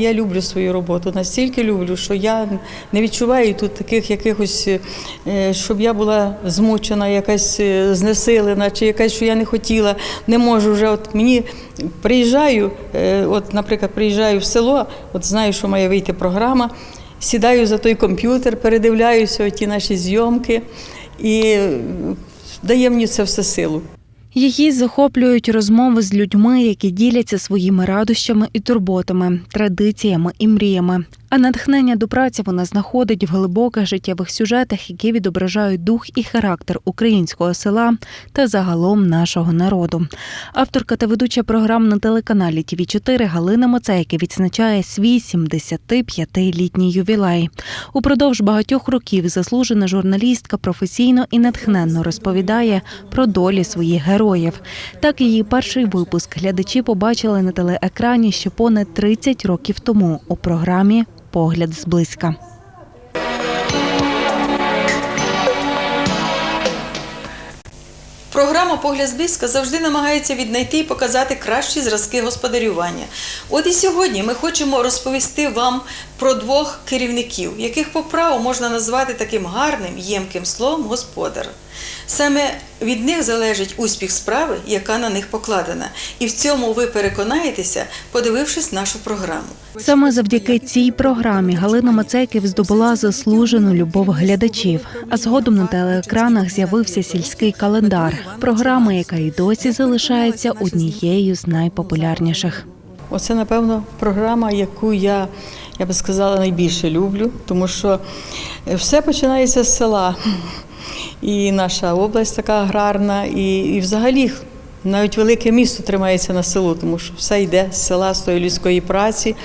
Я люблю свою роботу, настільки люблю, що я не відчуваю тут таких якихось, е, щоб я була змучена, якась е, знесилена, чи якась, що я не хотіла, не можу вже. От мені приїжджаю, е, от, наприклад, приїжджаю в село, от знаю, що має вийти програма, сідаю за той комп'ютер, передивляюся ті наші зйомки і дає мені це все силу. Її захоплюють розмови з людьми, які діляться своїми радощами і турботами, традиціями і мріями. А натхнення до праці вона знаходить в глибоких життєвих сюжетах, які відображають дух і характер українського села та загалом нашого народу. Авторка та ведуча програм на телеканалі ТВ 4 Галина Мацейки відзначає свій 75-літній ювілей. Упродовж багатьох років заслужена журналістка професійно і натхненно розповідає про долі своїх героїв. Так її перший випуск глядачі побачили на телеекрані ще понад 30 років тому у програмі Погляд зблизька. Програма Погляд зблизька завжди намагається віднайти і показати кращі зразки господарювання. От і сьогодні ми хочемо розповісти вам про двох керівників, яких по праву можна назвати таким гарним, ємким словом господар. Саме від них залежить успіх справи, яка на них покладена. І в цьому ви переконаєтеся, подивившись нашу програму. Саме завдяки цій програмі Галина Мацейків здобула заслужену любов глядачів. А згодом на телеекранах з'явився сільський календар, програма, яка і досі залишається однією з найпопулярніших. Оце, напевно, програма, яку я, я би сказала, найбільше люблю, тому що е, все починається з села. І наша область така аграрна, і, і взагалі навіть велике місто тримається на селу, тому що все йде з села, з тої людської праці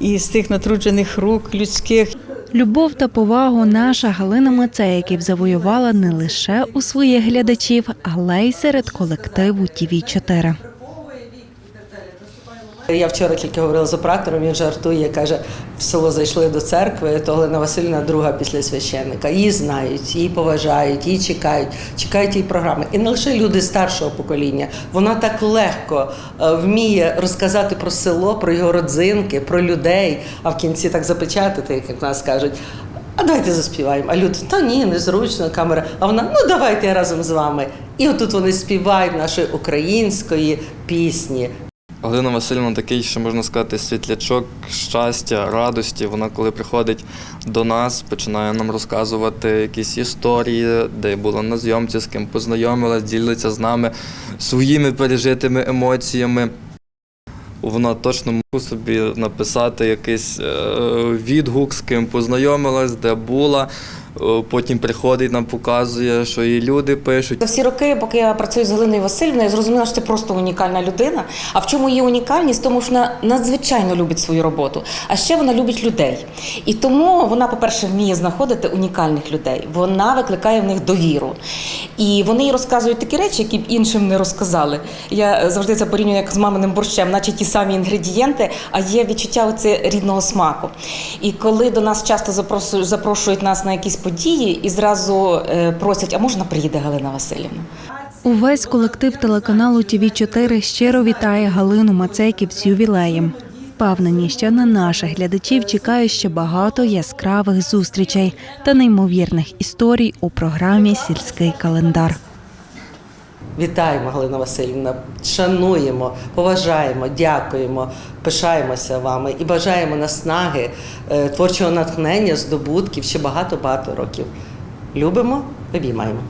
і з тих натруджених рук людських. Любов та повагу наша Галина Мацеяків завоювала не лише у своїх глядачів, але й серед колективу ТІВІ 4 Я вчора тільки говорила з оператором, він жартує, каже, в село зайшли до церкви, то Галина Васильівна друга після священника. Її знають, її поважають, її чекають, чекають її програми. І не лише люди старшого покоління. Вона так легко е, вміє розказати про село, про його родзинки, про людей, а в кінці так запечатати, як нас кажуть. А давайте заспіваємо. А люди, та ні, незручно, камера. А вона, ну давайте я разом з вами. І отут вони співають нашої української пісні. Галина Васильівна такий, що можна сказати, світлячок щастя, радості. Вона, коли приходить до нас, починає нам розказувати якісь історії, де була на зйомці, з ким познайомилась, ділиться з нами своїми пережитими емоціями. Вона точно може собі написати якийсь е, відгук, з ким познайомилась, де була. Е, Потім приходить, нам показує, що і люди пишуть. За всі роки, поки я працюю з Галиною Васильівною, я зрозуміла, що це просто унікальна людина. А в чому її унікальність? Тому що вона надзвичайно любить свою роботу, а ще вона любить людей. І тому вона, по-перше, вміє знаходити унікальних людей. Вона викликає в них довіру. І вони розказують такі речі, які б іншим не розказали. Я завжди це порівнюю як з маминим борщем, наче ті самі інгредієнти, а є відчуття оце рідного смаку. І коли до нас часто запрошують, запрошують нас на якісь події і зразу е, просять, а можна приїде Галина Васильівна? Увесь колектив телеканалу ТВ 4 щиро вітає Галину Мацейків з ювілеєм. Впевнені, що на наших глядачів чекає ще багато яскравих зустрічей та неймовірних історій у програмі Сільський календар. Вітаємо, Галина Васильівна, шануємо, поважаємо, дякуємо, пишаємося вами і бажаємо наснаги, е, творчого натхнення, здобутків ще багато-багато років. Любимо, обіймаємо.